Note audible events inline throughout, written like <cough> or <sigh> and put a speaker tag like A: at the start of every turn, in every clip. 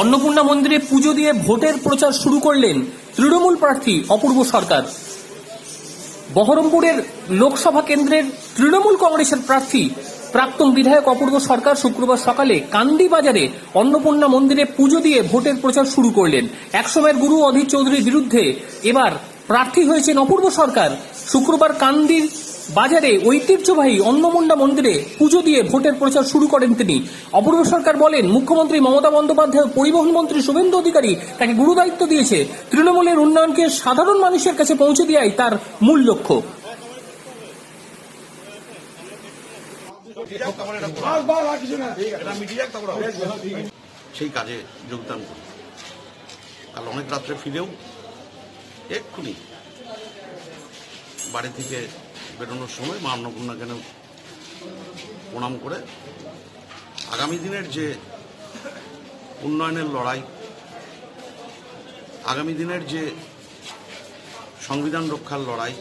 A: অন্নপূর্ণা মন্দিরে পুজো দিয়ে ভোটের প্রচার শুরু করলেন তৃণমূল প্রার্থী অপূর্ব সরকার। বহরমপুরের লোকসভা কেন্দ্রের তৃণমূল কংগ্রেসের প্রার্থী প্রাক্তন বিধায়ক অপূর্ব সরকার শুক্রবার সকালে কান্দি বাজারে অন্নপূর্ণা মন্দিরে পুজো দিয়ে ভোটের প্রচার শুরু করলেন। একসময়ের গুরু অধীর চৌধুরীর বিরুদ্ধে এবার প্রার্থী হয়েছেন অপূর্ব সরকার। শুক্রবার কান্দির বাজারে ঐতিহ্যবাহী অন্নমুন্ডা মন্দিরে পুজো দিয়ে ভোটের প্রচার শুরু করেন তিনি। অপূর্ব সরকার বলেন, মুখ্যমন্ত্রী মমতা বন্দ্যোপাধ্যায় পরিবহন মন্ত্রী শুভেন্দু অধিকারী তাকে গুরুদায়িত্ব দিয়েছে। তৃণমূলের উন্নয়নকে সাধারণ মানুষের কাছে পৌঁছে দেওয়াই তার মূল লক্ষ্য।
B: সেই কাজে যোগদান করি কাল অনেক রাত্রে ফিরেও এক্ষুনি বাড়ি থেকে বেরোনোর সময় মা অন্নপূর্ণা কেন প্রণাম করে। আগামী দিনের যে উন্নয়নের লড়াই, আগামী দিনের যে সংবিধান রক্ষার লড়াই,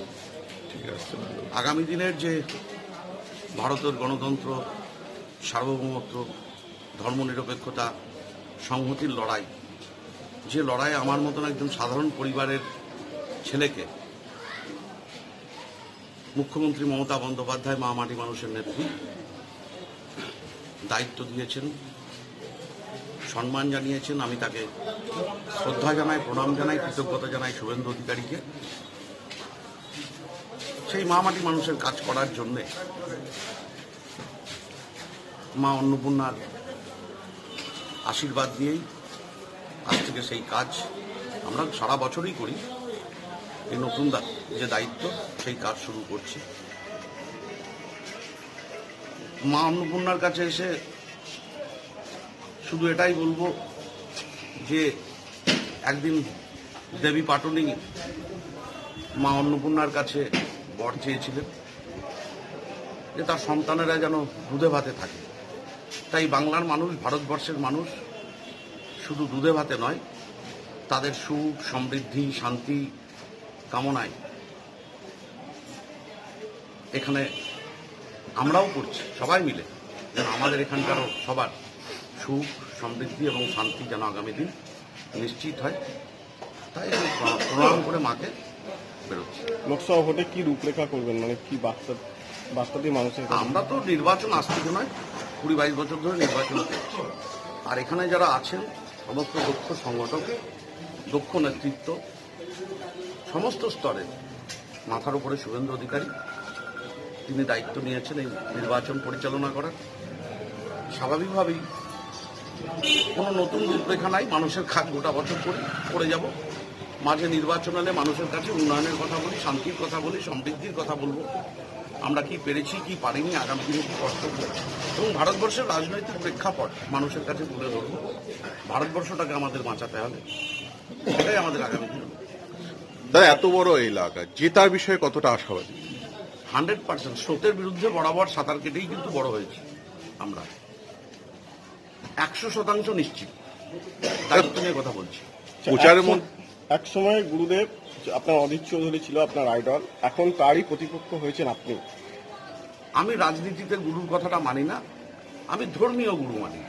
B: আগামী দিনের যে ভারতের গণতন্ত্র, সার্বভৌমত্ব, ধর্মনিরপেক্ষতা, সংহতির লড়াই, যে লড়াই আমার মতন একজন সাধারণ পরিবারের ছেলেকে মুখ্যমন্ত্রী মমতা বন্দ্যোপাধ্যায় মা মাটি মানুষের নেত্রী। দায়িত্ব দিয়েছেন, সম্মান জানিয়েছেন, আমি তাকে শ্রদ্ধা জানাই, প্রণাম জানাই, কৃতজ্ঞতা জানাই শুভেন্দু অধিকারীকে। সেই মা মাটি মানুষের কাজ করার জন্যে মা অন্নপূর্ণার আশীর্বাদ দিয়েই আজ থেকে সেই কাজ আমরা সারা বছরই করি। এই নতুন যে দায়িত্ব, সেই কাজ শুরু করছি। মা অন্নপূর্ণার কাছে এসে শুধু এটাই বলব যে, একদিন দেবী পাটনি মা অন্নপূর্ণার কাছে বর চেয়েছিলেন যে তার সন্তানেরা যেন দুধে ভাতে থাকে। তাই বাংলার মানুষ, ভারতবর্ষের মানুষ শুধু দুধে ভাতে নয়, তাদের সুখ, সমৃদ্ধি, শান্তি কামনায় এখানে আমরাও করছি সবাই মিলে যেন আমাদের এখানকারও সবার সুখ সমৃদ্ধি এবং শান্তি যেন আগামী দিন নিশ্চিত হয়। তাই প্রণাম করে মাকে বেরোচ্ছি।
C: লোকসভা ভোটে কি রূপরেখা করবেন? মানে কি বার্তা বার্তা দিয়ে মানুষের
B: আমরা তো নির্বাচন আসতে নয় কুড়ি বাইশ বছর ধরে নির্বাচন করছি। আর এখানে যারা আছেন সমস্ত দক্ষ সংগঠক দক্ষ নেতৃত্ব সমস্ত স্তরে মাথার উপরে শুভেন্দু অধিকারী, তিনি দায়িত্ব নিয়েছেন এই নির্বাচন পরিচালনা করার। স্বাভাবিকভাবেই কোনো নতুন রূপরেখা নাই, মানুষের কাজ গোটা বছর করি করে যাব। মাঝে নির্বাচন হলে মানুষের কাছে উন্নয়নের কথা বলি, শান্তির কথা বলি, সমৃদ্ধির কথা বলব। আমরা কি পেরেছি, কি পারিনি, আগামী দিনে কি কর্তব্য এবং ভারতবর্ষের রাজনৈতিক প্রেক্ষাপট মানুষের কাছে তুলে ধরবো। ভারতবর্ষটাকে আমাদের বাঁচাতে হবে। এটাই আমাদের আগামী দিন।
D: দাদা এত বড় এলাকা জেতার বিষয়ে কতটা আশাবাদী?
B: Hundred percent. স্রোতের বিরুদ্ধে বরাবর সাঁতার কেটেই কিন্তু বড় হয়েছি আমরা। একশো শতাংশ নিশ্চিত। দায়িত্ব নিয়ে কথা বলছি।
D: প্রচারের
C: এক
D: মধ্যে-
C: এক সময় গুরুদেব আপনার অধীর চৌধুরী ছিল আপনার আইডল এখন তারই প্রতিপক্ষ হয়েছেন আপনি।
B: আমি রাজনীতিতে গুরুর কথাটা মানি না আমি ধর্মীয় গুরু মানি।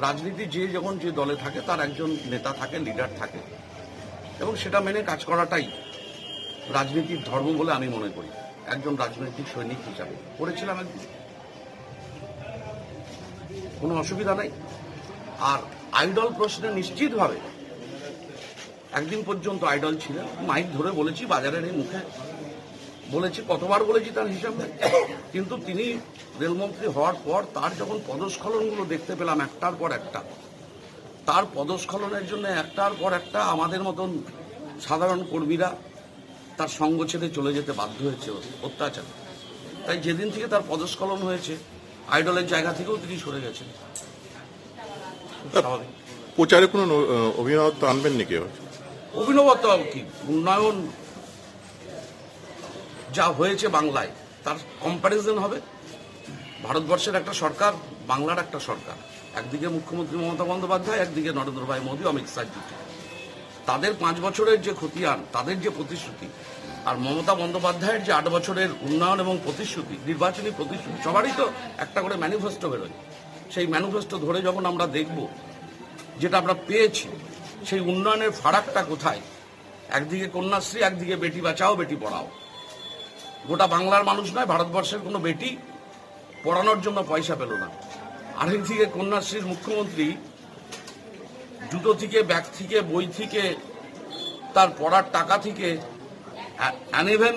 B: রাজনীতি যে যখন যে দলে থাকে তার একজন নেতা থাকে লিডার থাকে। এবং সেটা মেনে কাজ করাটাই রাজনীতির ধর্ম বলে আমি মনে করি। একজন রাজনৈতিক সৈনিক হিসাবে। করেছিলাম একদিন। কোনো অসুবিধা নাই। আর আইডল প্রশ্নে নিশ্চিতভাবে একদিন পর্যন্ত আইডল ছিলেন। মাইক ধরে বলেছি, বাজারের এই মুখে। বলেছি, কতবার বলেছি তার হিসাব কিন্তু তিনি রেলমন্ত্রী হওয়ার পর তার যখন পদস্খলনগুলো দেখতে পেলাম একটার পর একটা তার পদস্খলনের জন্য একটার পর একটা আমাদের মতন সাধারণ কর্মীরা তার সঙ্গ ছেড়ে চলে যেতে বাধ্য হয়েছে অত্যাচার। তাই যেদিন থেকে তার পদস্খলন হয়েছে আইডলের জায়গা থেকেও তিনি সরে গেছেন।
D: প্রচারে কোনো অভিনবত্ব আনবেন নাকি?
B: অভিনবত্ব কি? উন্নয়ন যা হয়েছে বাংলায় তার কম্প্যারিজন হবে। ভারতবর্ষের একটা সরকার বাংলার একটা সরকার। একদিকে মুখ্যমন্ত্রী মমতা বন্দ্যোপাধ্যায়, একদিকে নরেন্দ্র ভাই মোদী, অমিত শাহ জুটি তাদের পাঁচ বছরের যে খতিয়ান, তাদের যে প্রতিশ্রুতি, আর মমতা বন্দ্যোপাধ্যায়ের যে আট বছরের উন্নয়ন এবং প্রতিশ্রুতি, নির্বাচনী প্রতিশ্রুতি, সবারই তো একটা করে ম্যানিফেস্টো বেরোয়। সেই ম্যানিফেস্টো ধরে যখন আমরা দেখব, যেটা আমরা পেয়েছি, সেই উন্নয়নের ফারাকটা কোথায়? একদিকে কন্যাশ্রী, একদিকে বেটি বাঁচাও, বেটি পড়াও। গোটা বাংলার মানুষ নয়, ভারতবর্ষের কোনো বেটি পড়ানোর জন্য পয়সা পেল না। আরেকদিকে কন্যাশ্রীর মুখ্যমন্ত্রী, জুতো থেকে, ব্যাগ থেকে, বই থেকে, তার পড়ার টাকা থেকে অ্যানিভেন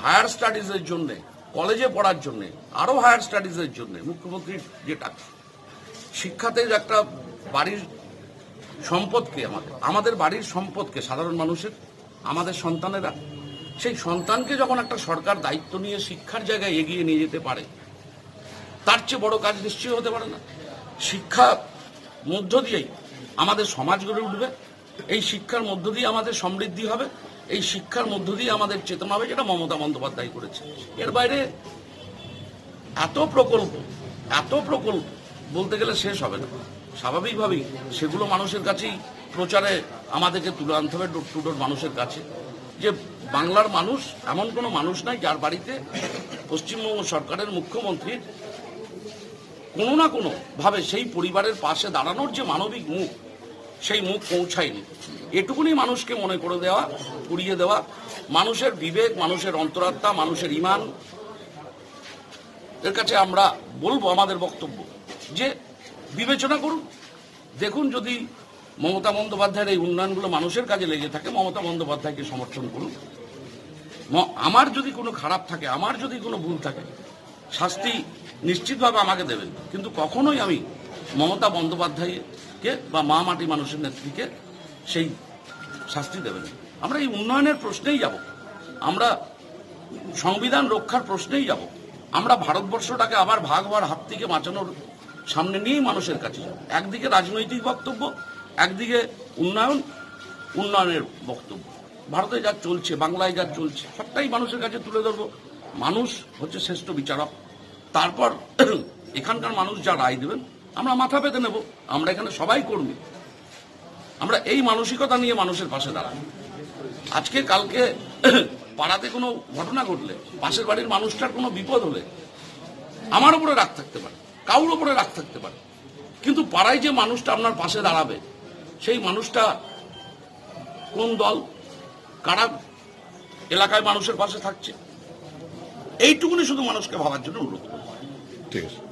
B: হায়ার স্টাডিজের জন্য, কলেজে পড়ার জন্য আরও হায়ার স্টাডিজের জন্য মুখ্যমন্ত্রীর যে টাকা। শিক্ষাতে একটা বাড়ির সম্পদকে আমাদের আমাদের বাড়ির সম্পদকে সাধারণ মানুষের, আমাদের সন্তানেরা, সেই সন্তানকে যখন একটা সরকার দায়িত্ব নিয়ে শিক্ষার জায়গায় এগিয়ে নিয়ে যেতে পারে তার চেয়ে বড় কাজ নিশ্চয়ই হতে পারে না। শিক্ষা মধ্য দিয়েই আমাদের সমাজ গড়ে উঠবে। এই শিক্ষার মধ্য দিয়ে আমাদের সমৃদ্ধি হবে। এই শিক্ষার মধ্য দিয়ে আমাদের চেতনা হবে, যেটা মমতা বন্দ্যোপাধ্যায় করেছে এর বাইরে এত প্রকল্প এত প্রকল্প বলতে গেলে শেষ হবে না। স্বাভাবিকভাবেই সেগুলো মানুষের কাছেই প্রচারে আমাদেরকে তুলে আনতে হবে, ডোর টু ডোর মানুষের কাছে। যে বাংলার মানুষ এমন কোনো মানুষ নাই যার বাড়িতে পশ্চিমবঙ্গ সরকারের মুখ্যমন্ত্রীর কোনো না কোনো ভাবে সেই পরিবারের পাশে দাঁড়ানোর যে মানবিক মুখ, সেই মুখ পৌঁছায়নি। এটুকুনি মানুষকে মনে করে দেওয়া, পুড়িয়ে দেওয়া। মানুষের বিবেক, মানুষের অন্তরাত্মা, মানুষের ইমান। এর কাছে আমরা বলব আমাদের বক্তব্য যে বিবেচনা করুন। দেখুন যদি মমতা বন্দ্যোপাধ্যায়ের এই উন্নয়নগুলো মানুষের কাজে লেগে থাকে, মমতা বন্দ্যোপাধ্যায়কে সমর্থন করুন। আমার যদি কোনো খারাপ থাকে, আমার যদি কোনো ভুল থাকে, শাস্তি নিশ্চিতভাবে আমাকে দেবেন। কিন্তু কখনোই আমি মমতা বন্দ্যোপাধ্যায়কে বা মা মাটি মানুষের নেত্রীকে সেই শাস্তি দেবেন। আমরা এই উন্নয়নের প্রশ্নেই যাব। আমরা সংবিধান রক্ষার প্রশ্নেই যাব। আমরা ভারতবর্ষটাকে আবার ভাগ হওয়ার হাত থেকে বাঁচানোর সামনে নিয়েই মানুষের কাছে যাব। একদিকে রাজনৈতিক বক্তব্য, একদিকে উন্নয়ন, উন্নয়নের বক্তব্য। ভারতে যা চলছে, বাংলায় যা চলছে, সবটাই মানুষের কাছে তুলে ধরবো। মানুষ হচ্ছে শ্রেষ্ঠ বিচারক। তারপর <clears throat> এখানকার মানুষ যা রায় দেবেন, আমরা মাথা পেতে নেব। আমরা এখানে সবাই কর্মী। আমরা এই মানসিকতা নিয়ে মানুষের পাশে দাঁড়াবো আজকে, কালকে <clears throat> পাড়াতে কোনো ঘটনা ঘটলে, পাশের বাড়ির মানুষটার কোনো বিপদ হলে, আমার উপরে রাগ থাকতে পারে কাউর উপরে রাগ থাকতে পারে। কিন্তু পাড়ায় যে মানুষটা আপনার পাশে দাঁড়াবে, সেই মানুষটা কোন দল, কারা এলাকায় মানুষের পাশে থাকছে? এইটুকুনি শুধু মানুষকে ভাবার জন্য অনুরোধ
D: ঠিক আছে।